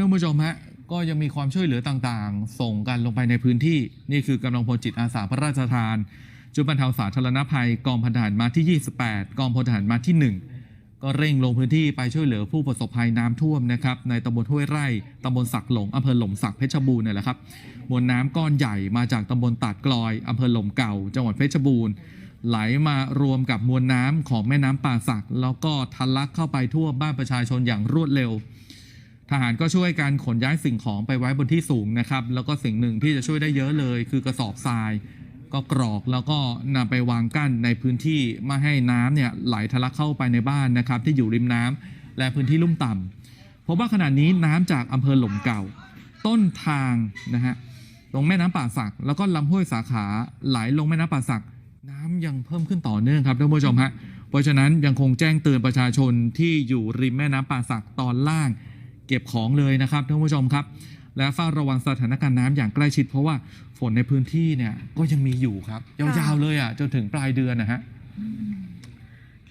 ท่านผู้ชมฮะก็ยังมีความช่วยเหลือต่างๆ ส่งกันลงไปในพื้นที่ นี่คือกำลังพลจิตอาสาพระราชทาน จุดบรรเทาสาธารณภัยกองพันทหารมาที่ 28 กองพลทหารมาที่ 1 ก็เร่งลงพื้นที่ไปช่วยเหลือผู้ประสบภัยน้ำท่วมนะครับในตำบลห้วยไร่ตำบลสักหลงอำเภอหล่มสักเพชรบูรณ์เนี่ยแหละครับมวลน้ำก้อนใหญ่มาจากตำบลตาดกลอยอำเภอหล่มเก่า จังหวัดเพชรบูรณ์ ไหลมารวมกับมวลน้ำของแม่น้ำป่าสัก แล้วก็ทะลักเข้าไปทั่วบ้านประชาชนอย่างรวดเร็ว ทหารก็ช่วยการขนย้ายสิ่งของไปไว้บนที่สูงนะครับ แล้วก็สิ่งหนึ่งที่จะช่วยได้เยอะเลย คือกระสอบทราย ก็กรอกแล้วก็นำไปวางกั้นในพื้นที่ไม่ให้น้ำเนี่ยไหลทะลักเข้าไปในบ้านนะครับ ที่อยู่ริมน้ำและพื้นที่ลุ่มต่ำเพราะว่าขณะนี้น้ำจากอำเภอหล่มเก่า ต้นทางนะฮะลงแม่น้ำป่าสัก แล้วก็ลำห้วยสาขาไหลลงแม่น้ำป่าสัก น้ำยังเพิ่มขึ้นต่อเนื่องครับท่านผู้ชมฮะเพราะฉะนั้นยังคงแจ้งเตือนประชาชนที่อยู่ริมแม่น้ำป่าสักตอนล่าง เก็บของเลยนะครับท่านผู้ชมครับ และเฝ้าระวังสถานการณ์น้ำอย่างใกล้ชิด เพราะว่าฝนในพื้นที่เนี่ยก็ยังมีอยู่ครับยาวๆเลยอะจนถึงปลายเดือนนะฮะ